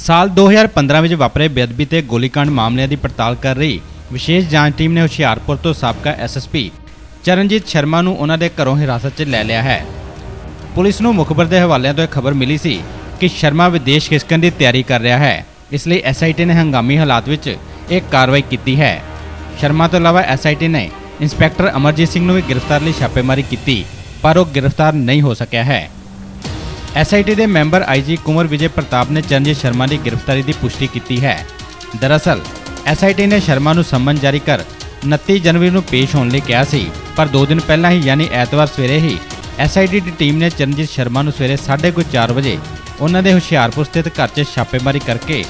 ਸਾਲ 2015 ਵਿੱਚ ਵਾਪਰੇ ਬੇਅਦਬੀ ਤੇ ਗੋਲੀकांड ਮਾਮਲਿਆਂ ਦੀ ਪੜਤਾਲ ਕਰ ਰਹੀ ਵਿਸ਼ੇਸ਼ ਜਾਂਚ ਟੀਮ ਨੇ ਹੁਸ਼ਿਆਰਪੁਰ ਤੋਂ ਸਾਬਕਾ ਐਸਐਸਪੀ ਚਰਨਜੀਤ ਸ਼ਰਮਾ ਨੂੰ ਉਹਨਾਂ ਦੇ ਘਰੋਂ ਹਿਰਾਸਤ 'ਚ ਲੈ ਲਿਆ ਹੈ। ਪੁਲਿਸ ਨੂੰ ਮੁਖਬਰ ਦੇ ਹਵਾਲਿਆਂ ਤੋਂ ਇਹ ਖਬਰ ਮਿਲੀ ਸੀ ਕਿ ਸ਼ਰਮਾ ਵਿਦੇਸ਼ ਖਿਸਕਣ ਦੀ ਤਿਆਰੀ ਕਰ ਰਿਹਾ ਹੈ। ਇਸ ਲਈ ਐਸਆਈਟੀ ਨੇ ਹੰਗਾਮੀ ਹਾਲਾਤ ਵਿੱਚ ਇਹ ਕਾਰਵਾਈ ਕੀਤੀ ਹੈ। ਸ਼ਰਮਾ ਤੋਂ ਇਲਾਵਾ ਐਸਆਈਟੀ ਨੇ ਇੰਸਪੈਕਟਰ ਅਮਰਜੀਤ ਸਿੰਘ ਨੂੰ ਵੀ ਗ੍ਰਿਫਤਾਰ ਲਈ ਛਾਪੇਮਾਰੀ ਕੀਤੀ, ਪਰ ਉਹ ਗ੍ਰਿਫਤਾਰ ਨਹੀਂ ਹੋ ਸਕਿਆ ਹੈ। ਐਸਆਈਟੀ ਦੇ ਮੈਂਬਰ ਆਈਜੀ ਕੁਮਰ ਵਿਜੇ ਪ੍ਰਤਾਪ ਨੇ ਚਰਨਜੀਤ ਸ਼ਰਮਾ ਦੀ ਗ੍ਰਿਫਤਾਰੀ ਦੀ ਪੁਸ਼ਟੀ ਕੀਤੀ ਹੈ। ਦਰਅਸਲ ਐਸਆਈਟੀ ਨੇ ਸ਼ਰਮਾ ਨੂੰ ਸੰਮਨ ਜਾਰੀ ਕਰ 29 ਜਨਵਰੀ ਨੂੰ ਪੇਸ਼ ਹੋਣ ਲਈ ਕਿਹਾ ਸੀ, ਪਰ 2 ਦਿਨ ਪਹਿਲਾਂ ਹੀ ਯਾਨੀ ਐਤਵਾਰ ਸਵੇਰੇ ਹੀ ਐਸਆਈਟੀ ਦੀ ਟੀਮ ਨੇ ਚਰਨਜੀਤ ਸ਼ਰਮਾ ਨੂੰ ਸਵੇਰੇ 4:30 ਵਜੇ ਉਹਨਾਂ ਦੇ ਹੁਸ਼ਿਆਰਪੁਰ ਸਥਿਤ ਘਰ 'ਚ ਛਾਪੇਮਾਰੀ ਕਰਕੇ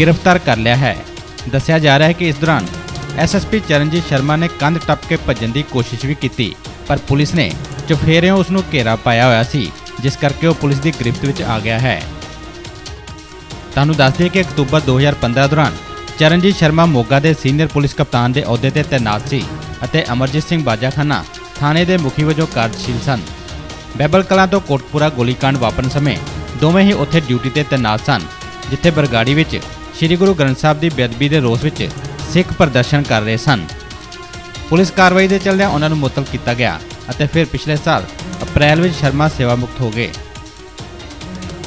ਗ੍ਰਿਫਤਾਰ ਕਰ ਲਿਆ ਹੈ। ਦੱਸਿਆ ਜਾ ਰਿਹਾ ਹੈ ਕਿ ਇਸ ਦੌਰਾਨ ਐਸਐਸਪੀ ਚਰਨਜੀਤ ਸ਼ਰਮਾ ਨੇ ਕੰਧ ਟੱਪ ਕੇ ਭੱਜਣ ਦੀ ਕੋਸ਼ਿਸ਼ ਵੀ ਕੀਤੀ, ਪਰ ਪੁਲਿਸ ਨੇ ਚੁਫੇਰਿਓਂ ਉਸ ਨੂੰ ਘੇਰਾ ਪਾਇਆ ਹੋਇਆ ਸੀ। ਜਿਸ ਕਰਕੇ ਉਹ ਪੁਲਿਸ ਦੀ ਗ੍ਰਿਫਤ ਵਿੱਚ ਆ ਗਿਆ ਹੈ। ਤੁਹਾਨੂੰ ਦੱਸ ਦਈਏ ਕਿ ਅਕਤੂਬਰ 2015 ਦੌਰਾਨ ਚਰਨਜੀਤ ਸ਼ਰਮਾ ਮੋਗਾ ਦੇ ਸੀਨੀਅਰ ਪੁਲਿਸ ਕਪਤਾਨ ਦੇ ਅਹੁਦੇ ਤੇ ਤੈਨਾਤ ਸੀ ਅਤੇ ਅਮਰਜੀਤ ਸਿੰਘ ਬਾਜਾਖਾਨਾ ਥਾਣੇ ਦੇ ਮੁਖੀ ਵਜੋਂ ਕਾਰਜਸ਼ੀਲ ਸਨ। ਬੈਬਲ ਕਲਾਂ ਤੋਂ ਕੋਟਪੂਰਾ ਗੋਲੀकांड ਵਾਪਰਨ ਸਮੇਂ ਦੋਵੇਂ ਹੀ ਉੱਥੇ ਡਿਊਟੀ ਤੇ ਤੈਨਾਤ ਸਨ, ਜਿੱਥੇ ਬਰਗਾੜੀ ਵਿੱਚ ਸ੍ਰੀ ਗੁਰੂ ਗ੍ਰੰਥ ਸਾਹਿਬ ਦੀ ਬੇਅਦਬੀ ਦੇ ਰੋਸ ਵਿੱਚ ਸਿੱਖ ਪ੍ਰਦਰਸ਼ਨ ਕਰ ਰਹੇ ਸਨ। ਪੁਲਿਸ ਕਾਰਵਾਈ ਦੇ ਚੱਲਦਿਆਂ ਉਹਨਾਂ ਨੂੰ ਮੁਅੱਤਲ ਕੀਤਾ ਗਿਆ ਅਤੇ ਫਿਰ ਪਿਛਲੇ ਸਾਲ ਅਪ੍ਰੈਲ ਵਿੱਚ ਸ਼ਰਮਾ ਸੇਵਾ ਮੁਕਤ ਹੋ ਗਏ।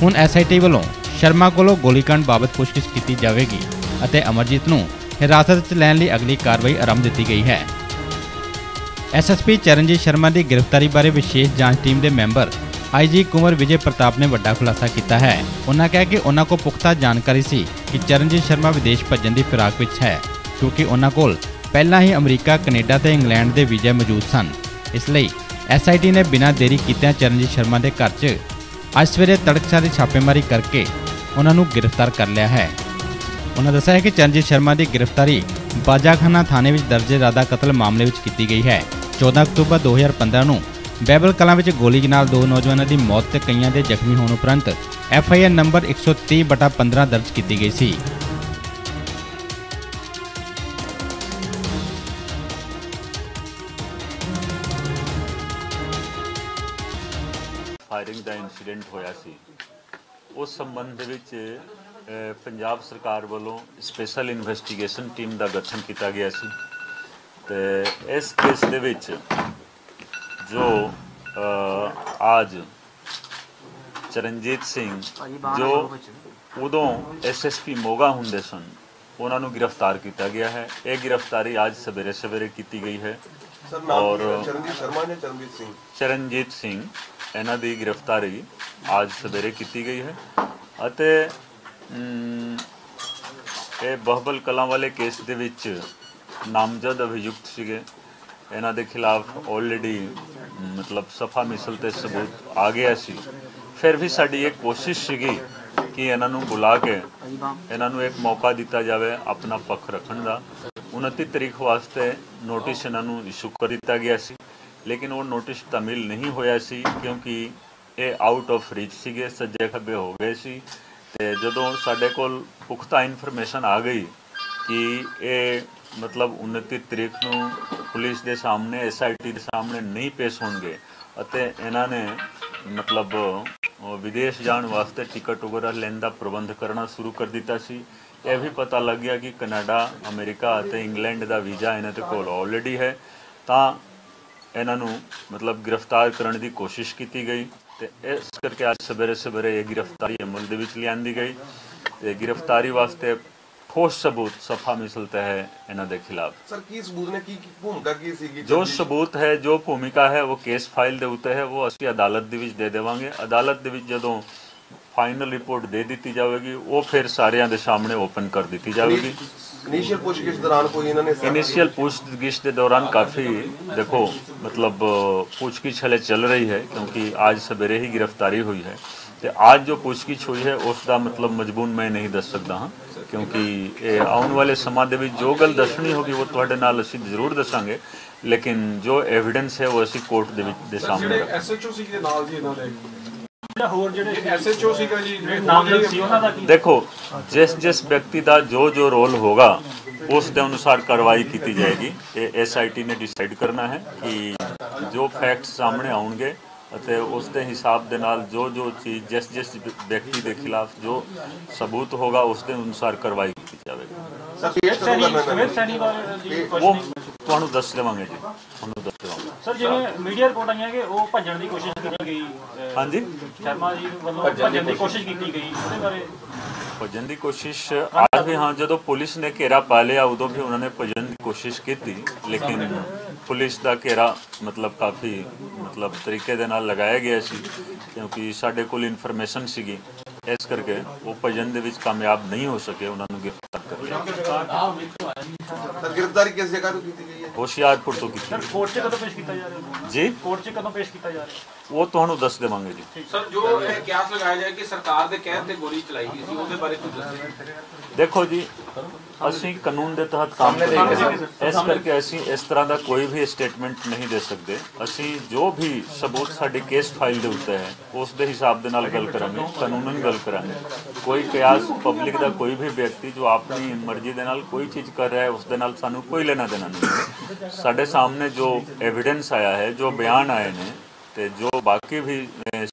ਹੁਣ ਐਸਆਈਟੀ ਵੱਲੋਂ ਸ਼ਰਮਾ ਕੋਲੋਂ ਗੋਲੀकांड ਬਾਬਤ ਪੁੱਛਗਿੱਛ ਕੀਤੀ ਜਾਵੇਗੀ ਅਤੇ ਅਮਰਜੀਤ ਨੂੰ ਹਿਰਾਸਤ ਵਿੱਚ ਲੈਣ ਲਈ ਅਗਲੀ ਕਾਰਵਾਈ ਆਰੰਭ ਦਿੱਤੀ ਗਈ ਹੈ। ਐਸਐਸਪੀ ਚਰਨਜੀਤ ਸ਼ਰਮਾ ਦੀ ਗ੍ਰਿਫਤਾਰੀ ਬਾਰੇ ਵਿਸ਼ੇਸ਼ ਜਾਂਚ ਟੀਮ ਦੇ ਮੈਂਬਰ ਆਈਜੀ ਕੁਮਰ ਵਿਜੇ ਪ੍ਰਤਾਪ ਨੇ ਵੱਡਾ ਖੁਲਾਸਾ ਕੀਤਾ ਹੈ। ਉਹਨਾਂ ਕਿਹਾ ਕਿ ਉਹਨਾਂ ਕੋਲ ਪੁਖਤਾ ਜਾਣਕਾਰੀ ਸੀ ਕਿ ਚਰਨਜੀਤ ਸ਼ਰਮਾ ਵਿਦੇਸ਼ ਭੱਜਣ ਦੀ ਫਿਰਾਕ ਵਿੱਚ ਹੈ, ਕਿਉਂਕਿ ਉਹਨਾਂ ਕੋਲ ਪਹਿਲਾਂ ਹੀ ਅਮਰੀਕਾ, ਕੈਨੇਡਾ ਤੇ ਇੰਗਲੈਂਡ ਦੇ ਵੀਜ਼ੇ ਮੌਜੂਦ ਸਨ। ਇਸ ਲਈ ਐਸਆਈਟੀ ਨੇ ਬਿਨਾਂ ਦੇਰੀ ਕੀਤਿਆਂ ਚਰਨਜੀਤ ਸ਼ਰਮਾ ਦੇ ਘਰ 'ਚ ਅੱਜ ਸਵੇਰੇ ਤੜਕਸਾਰ ਛਾਪੇਮਾਰੀ ਕਰਕੇ ਉਹਨਾਂ ਨੂੰ ਗ੍ਰਿਫਤਾਰ ਕਰ ਲਿਆ ਹੈ। ਉਹਨਾਂ ਦੱਸਿਆ ਹੈ ਕਿ ਚਰਨਜੀਤ ਸ਼ਰਮਾ ਦੀ ਗ੍ਰਿਫਤਾਰੀ ਬਾਜਾਖਾਨਾ ਥਾਣੇ ਵਿੱਚ ਦਰਜ ਇਰਾਦਾ ਕਤਲ ਮਾਮਲੇ ਵਿੱਚ ਕੀਤੀ ਗਈ ਹੈ। 14 ਅਕਤੂਬਰ 2015 ਨੂੰ ਬੈਬਲ ਕਲਾਂ ਵਿੱਚ ਗੋਲੀ ਨਾਲ ਦੋ ਨੌਜਵਾਨਾਂ ਦੀ ਮੌਤ ਤੇ ਕਈਆਂ ਦੇ ਜ਼ਖਮੀ ਹੋਣ ਉਪਰੰਤ ਐਫ ਆਈ ਆਰ ਨੰਬਰ 130/15 ਦਰਜ ਕੀਤੀ ਗਈ ਸੀ। ਫਾਇਰਿੰਗ ਦਾ ਇਨਸੀਡੈਂਟ ਹੋਇਆ ਸੀ। ਉਸ ਸੰਬੰਧ ਦੇ ਵਿੱਚ ਪੰਜਾਬ ਸਰਕਾਰ ਵੱਲੋਂ ਸਪੈਸ਼ਲ ਇਨਵੈਸਟੀਗੇਸ਼ਨ ਟੀਮ ਦਾ ਗਠਨ ਕੀਤਾ ਗਿਆ ਸੀ। ਤੇ ਇਸ ਕੇਸ ਦੇ ਵਿੱਚ ਜੋ ਅਹ, ਅੱਜ ਚਰਨਜੀਤ ਸਿੰਘ ਜੋ ਉਦੋਂ ਐਸਐਸਪੀ ਮੋਗਾ ਹੁੰਦੇ ਸਨ ਉਹਨਾਂ ਨੂੰ ਗ੍ਰਿਫਤਾਰ ਕੀਤਾ ਗਿਆ ਹੈ। ਇਹ ਗ੍ਰਿਫਤਾਰੀ ਅੱਜ ਸਵੇਰੇ ਸਵੇਰੇ ਕੀਤੀ ਗਈ ਹੈ। ਔਰ? ਚਰਨਜੀਤ ਸ਼ਰਮਾ ਨੇ ਚਰਨਜੀਤ ਸਿੰਘ? ਚਰਨਜੀਤ ਸਿੰਘ ਇਹਨਾਂ ਦੀ ਗ੍ਰਿਫਤਾਰੀ ਅੱਜ ਸਵੇਰੇ ਕੀਤੀ ਗਈ ਹੈ। ਅਤੇ ਇਹ ਬਹਬਲ ਕਲਾਂ ਵਾਲੇ ਕੇਸ ਦੇ ਵਿੱਚ ਨਾਮਜ਼ਦ ਅਭਿਯੁਕਤ ਸੀਗੇ। ਇਹਨਾਂ ਦੇ ਖਿਲਾਫ ਆਲਰੇਡੀ ਮਤਲਬ ਸਫਾ ਮਿਸਲ ਤੇ ਸਬੂਤ ਆ ਗਿਆ ਸੀ। ਫਿਰ ਵੀ ਸਾਡੀ ਇਹ ਕੋਸ਼ਿਸ਼ ਸੀਗੀ ਕਿ ਇਹਨਾਂ ਨੂੰ ਬੁਲਾ ਕੇ ਇਹਨਾਂ ਨੂੰ ਇੱਕ ਮੌਕਾ ਦਿੱਤਾ ਜਾਵੇ ਆਪਣਾ ਪੱਖ ਰੱਖਣ ਦਾ। 29 ਤਰੀਕ ਵਾਸਤੇ ਨੋਟਿਸ ਇਹਨਾਂ ਨੂੰ ਇਸ਼ੂ ਕਰ ਦਿੱਤਾ ਗਿਆ ਸੀ। ਲੇਕਿਨ ਉਹ ਨੋਟਿਸ ਤਾਮਿਲ ਨਹੀਂ ਹੋਇਆ ਸੀ ਕਿਉਂਕਿ ਇਹ ਆਊਟ ਆਫ ਰੀਚ ਸੀਗੇ, ਸੱਜੇ ਖੱਬੇ ਹੋ ਗਏ ਸੀ। ਤੇ ਜਦੋਂ ਸਾਡੇ ਕੋਲ ਪੁਖਤਾ ਇਨਫੋਰਮੇਸ਼ਨ ਆ ਗਈ ਕਿ ਇਹ ਮਤਲਬ 29 ਤਰੀਕ ਨੂੰ ਪੁਲਿਸ ਦੇ ਸਾਹਮਣੇ ਐਸਆਈਟੀ ਦੇ ਸਾਹਮਣੇ ਨਹੀਂ ਪੇਸ਼ ਹੋਣਗੇ ਅਤੇ ਇਹਨਾਂ ਨੇ ਮਤਲਬ ਵਿਦੇਸ਼ ਜਾਣ ਵਾਸਤੇ ਟਿਕਟ ਵਗੈਰਾ ਲੈਣ ਦਾ ਪ੍ਰਬੰਧ ਕਰਨਾ ਸ਼ੁਰੂ ਕਰ ਦਿੱਤਾ ਸੀ। ਇਹ ਵੀ ਪਤਾ ਲੱਗ ਗਿਆ ਕਿ ਕੈਨੇਡਾ, ਅਮਰੀਕਾ ਅਤੇ ਇੰਗਲੈਂਡ ਦਾ ਵੀਜ਼ਾ ਇਹਨਾਂ ਦੇ ਕੋਲ ਆਲਰੇਡੀ ਹੈ। ਤਾਂ ਇਹਨਾਂ ਨੂੰ ਮਤਲਬ ਗ੍ਰਿਫਤਾਰ ਕਰਨ ਦੀ ਕੋਸ਼ਿਸ਼ ਕੀਤੀ ਗਈ ਤੇ ਇਸ ਕਰਕੇ ਅੱਜ ਸਵੇਰੇ ਸਵੇਰੇ ਇਹ ਗ੍ਰਿਫਤਾਰੀ ਅਮਲ ਦੇ ਵਿੱਚ ਲਿਆਂਦੀ ਗਈ ਤੇ ਗ੍ਰਿਫਤਾਰੀ ਵਾਸਤੇ ਠੋਸ ਸਬੂਤ ਸਫਾ ਮਿਸਲਤਾ ਹੈ ਇਹਨਾਂ ਦੇ ਖਿਲਾਫ ਸਰ ਕੀ ਸਬੂਤ ਨੇ ਕੀ ਕੀ ਭੂਮਿਕਾ ਕੀ ਸੀਗੀ ਜੋ ਚਰਨਜੀਤ- ਸਬੂਤ ਹੈ ਜੋ ਭੂਮਿਕਾ ਹੈ ਉਹ ਕੇਸ ਫਾਈਲ ਦੇ ਉੱਤੇ ਹੈ ਉਹ ਅਸੀਂ ਅਦਾਲਤ ਦੇ ਵਿੱਚ ਦੇ ਦੇਵਾਂਗੇ ਅਦਾਲਤ ਦੇ ਵਿੱਚ ਜਦੋਂ ਫਾਈਨਲ ਰਿਪੋਰਟ ਦੇ ਦਿੱਤੀ ਜਾਵੇਗੀ ਉਹ ਫਿਰ ਸਾਰਿਆਂ ਦੇ ਸਾਹਮਣੇ ਓਪਨ ਕਰ ਦਿੱਤੀ ਜਾਵੇਗੀ ਇਨੀਸ਼ੀਅਲ ਪੁੱਛਗਿੱਛ ਦੌਰਾਨ ਕੋਈ ਇਹਨਾਂ ਨੇ ਸਰ- इनिशियल पूछगिछ के दौरान काफ़ी देखो मतलब पूछगिछ हले चल रही है क्योंकि आज सवेरे ही गिरफ्तारी हुई है ਤੇ ਅੱਜ ਜੋ ਪੁੱਛਗਿੱਛ ਹੋਈ ਹੈ ਉਸ ਦਾ ਮਤਲਬ ਮਜਬੂਨ ਮੈਂ ਨਹੀਂ ਦੱਸ ਸਕਦਾ ਹਾਂ ਕਿਉਂਕਿ ਇਹ ਆਉਣ ਵਾਲੇ ਸਮਾਂ ਦੇ ਵਿੱਚ ਜੋ ਗੱਲ ਦੱਸਣੀ ਹੋਗੀ ਉਹ ਤੁਹਾਡੇ ਨਾਲ ਅਸੀਂ ਜ਼ਰੂਰ ਦੱਸਾਂਗੇ। ਲੇਕਿਨ ਜੋ ਐਵੀਡੈਂਸ ਹੈ ਉਹ ਅਸੀਂ ਕੋਰਟ ਦੇ ਵਿੱਚ ਦੇ ਸਾਹਮਣੇ ਐਸਐਚਓ ਸੀ ਦੇ ਨਾਲ ਜੀ ਇਹਨਾਂ ਦੇ। ਜਿਹੜਾ ਹੋਰ ਜਿਹੜੇ ਐਸਐਚਓ ਸੀਗਾ ਜੀ ਜਿਹੜੇ ਨਾਮਜ਼ਦ ਸੀ ਉਹਨਾਂ ਦਾ ਕੀ? ਦੇਖੋ ਜਿਸ ਜਿਸ ਵਿਅਕਤੀ ਦਾ ਜੋ ਜੋ ਰੋਲ ਹੋਗਾ ਉਸ ਦੇ ਅਨੁਸਾਰ ਕਾਰਵਾਈ ਕੀਤੀ ਜਾਏਗੀ। ਇਹ ਐਸਆਈਟੀ ਨੇ ਡਿਸਾਈਡ ਕਰਨਾ ਹੈ ਕਿ ਜੋ ਫੈਕਟਸ ਸਾਹਮਣੇ ਆਉਣਗੇ ਅਤੇ ਉਸ ਦੇ ਹਿਸਾਬ ਦੇ ਨਾਲ ਜੋ ਜੋ ਚੀਜ਼ ਜਿਸ ਜਿਸ ਵਿਅਕਤੀ ਦੇ ਖਿਲਾਫ ਜੋ ਸਬੂਤ ਹੋਗਾ ਉਸ ਦੇ ਅਨੁਸਾਰ ਕਾਰਵਾਈ ਕੀਤੀ ਜਾਵੇਗੀ। ਸਰ ਪੇਸ਼ ਕਦੋਂ ਸੈਣੀ ਕਰਨਾ ਸੁਮੇਧ ਇਹਨਾਂ ਸੈਣੀ ਬਾਰੇ ਦੀ ਉਹ ਕੁਐਸਚਨਿੰਗ ਤੁਹਾਨੂੰ ਦੱਸ ਦੇਵਾਂਗੇ ਜੀ ਤੁਹਾਨੂੰ ਦੱਸ ਦੇਵਾਂਗੇ। ਸਰ ਜਿਵੇਂ ਮੀਡੀਆ ਰਿਪੋਰਟ ਆਈਆਂ ਕਿ ਉਹ ਭੱਜਣ ਦੀ ਕੋਸ਼ਿਸ਼ ਕੀਤੀ ਗਈ ਹਾਂਜੀ। ਸ਼ਰਮਾ ਜੀ ਵੱਲੋਂ ਭੱਜਣ ਦੀ ਕੋਸ਼ਿਸ਼। ਕੀਤੀ ਗਈ ਉਹਦੇ ਬਾਰੇ ਭਜਨ ਦੀ ਕੋਸ਼ਿਸ਼ ਅੱਜ ਵੀ ਹਾਂ ਜਦੋਂ ਪੁਲਿਸ ਨੇ ਘੇਰਾ ਪਾ ਲਿਆ ਉਦੋਂ ਵੀ ਉਹਨਾਂ ਨੇ ਭਜਨ ਦੀ ਕੋਸ਼ਿਸ਼ ਕੀਤੀ ਲੇਕਿਨ ਪੁਲਿਸ ਦਾ ਘੇਰਾ ਮਤਲਬ ਕਾਫੀ ਮਤਲਬ ਤਰੀਕੇ ਦੇ ਨਾਲ ਲਗਾਇਆ ਗਿਆ ਸੀ ਕਿਉਂਕਿ ਸਾਡੇ ਕੋਲ ਇਨਫੋਰਮੇਸ਼ਨ ਸੀਗੀ। ਇਸ ਕਰਕੇ ਉਹ ਭਜਨ ਦੇ ਵਿੱਚ ਕਾਮਯਾਬ ਨਹੀਂ ਹੋ ਸਕੇ ਉਹਨਾਂ ਨੂੰ ਗ੍ਰਿਫਤਾਰ ਕਰ ਲਿਆ। ਗ੍ਰਿਫਤਾਰੀ ਕਿਸ ਜਗ੍ਹਾ ਤੋਂ ਕੀਤੀ ਗਈ ਹੈ? ਹੋਸ਼ਿਆਰਪੁਰ ਤੋਂ ਕੀਤੀ ਸਰ ਕੋਰਟ 'ਚ ਕਦੋਂ ਪੇਸ਼ ਕੀਤਾ ਜਾ ਰਿਹਾ? ਜੀ? ਕੋਰਟ 'ਚ ਕਦੋਂ ਪੇਸ਼ ਕੀਤਾ ਜਾ ਰਿਹਾ? ਉਹ ਤੁਹਾਨੂੰ ਦੱਸ ਦੇਵਾਂਗੇ ਜੀ। ਸਰ ਜੋ ਇਹ ਕਿਆਸ ਲਗਾਇਆ ਜਾਏ ਕਿ ਸਰਕਾਰ ਦੇ ਕਹਿਣ ਤੇ ਗੋਲੀ ਚਲਾਈ ਗਈ ਸੀ ਉਹਦੇ ਬਾਰੇ ਕੁਝ ਦੱਸੋ। ਦੇਖੋ ਜੀ ਅਸੀਂ ਕਾਨੂੰਨ ਦੇ ਤਹਿਤ ਕੰਮ ਕਰ ਰਹੇ ਹਾਂ। ਇਸ ਕਰਕੇ ਅਸੀਂ ਇਸ ਤਰ੍ਹਾਂ ਦਾ ਕੋਈ ਵੀ ਸਟੇਟਮੈਂਟ ਨਹੀਂ ਦੇ ਸਕਦੇ। ਅਸੀਂ ਜੋ ਵੀ ਸਬੂਤ ਸਾਡੀ ਕੇਸ ਫਾਈਲ ਦੇ ਉੱਤੇ ਹੈ ਉਸ ਦੇ ਹਿਸਾਬ ਦੇ ਨਾਲ ਗੱਲ ਕਰਾਂਗੇ ਕਾਨੂੰਨਨ ਗੱਲ ਕਰਾਂਗੇ। ਕੋਈ ਕਿਆਸ ਪਬਲਿਕ ਦਾ ਕੋਈ ਵੀ ਵਿਅਕਤੀ ਜੋ ਆਪਣੀ ਮਰਜ਼ੀ ਦੇ ਨਾਲ ਕੋਈ ਚੀਜ਼ ਕਰ ਰਿਹਾ ਹੈ ਉਸ ਦੇ ਨਾਲ ਸਾਨੂੰ ਕੋਈ ਲੈਣਾ ਦੇਣਾ ਨਹੀਂ। ਸਾਡੇ ਸਾਹਮਣੇ ਜੋ ਐਵੀਡੈਂਸ ਆਇਆ ਹੈ ਜੋ ਬਿਆਨ ਆਏ ਨੇ ਤੇ ਜੋ ਬਾਕੀ ਵੀ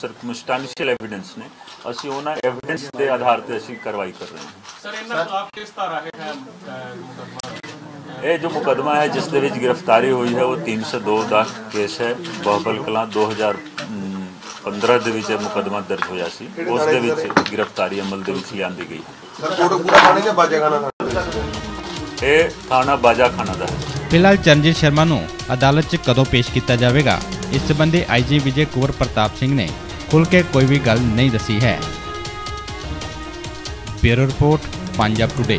ਸਰਕਮਸਟੈਂਸ਼ੀਅਲ ਐਵੀਡੈਂਸ ਨੇ ਅਸੀਂ ਉਹਨਾਂ ਐਵੀਡੈਂਸ ਦੇ ਆਧਾਰ ਤੇ ਅਸੀਂ ਕਾਰਵਾਈ ਕਰ ਰਹੇ ਹਾਂ। ਸਰ ਇਹਨਾਂ ਖਿਲਾਫ ਕਿਸ ਤਰ੍ਹਾਂ ਹੈ ਮੁਕਦਮਾ? ਇਹ ਜੋ ਮੁਕਦਮਾ ਹੈ ਜਿਸ ਦੇ ਵਿੱਚ ਗ੍ਰਿਫਤਾਰੀ ਹੋਈ ਹੈ ਉਹ 302 ਦਾ ਕੇਸ ਹੈ। ਬਹੁਬਲ ਕਲਾਂ 2015 ਦੇ ਵਿੱਚ ਇਹ ਮੁਕਦਮਾ ਦਰਜ ਹੋਇਆ ਸੀ। ਉਸ ਦੇ ਵਿੱਚ ਗ੍ਰਿਫਤਾਰੀ ਅਮਲ ਦੇ ਵਿੱਚ ਲਿਆਂਦੀ ਗਈ ਸਰ ਕੋਟਕਪੂਰਾ ਥਾਣੇ ਜਾਂ ਬਾਜੇਖਾਨਾ ਥਾਣੇ ਇਹ ਥਾਣਾ ਬਾਜਾਖਾਨਾ ਦਾ ਹੈ। ਫਿਲਹਾਲ ਚਰਨਜੀਤ ਸ਼ਰਮਾ ਨੂੰ ਅਦਾਲਤ 'ਚ ਕਦੋਂ ਪੇਸ਼ ਕੀਤਾ ਜਾਵੇਗਾ? ਇਸ ਸੰਬੰਧੀ ਆਈਜੀ ਵਿਜੇ ਕੁਵਰ ਪ੍ਰਤਾਪ ਸਿੰਘ ਨੇ ਖੁੱਲ੍ਹ ਕੇ ਕੋਈ ਵੀ ਗੱਲ ਨਹੀਂ ਦੱਸੀ ਹੈ। Bureau report, Punjab today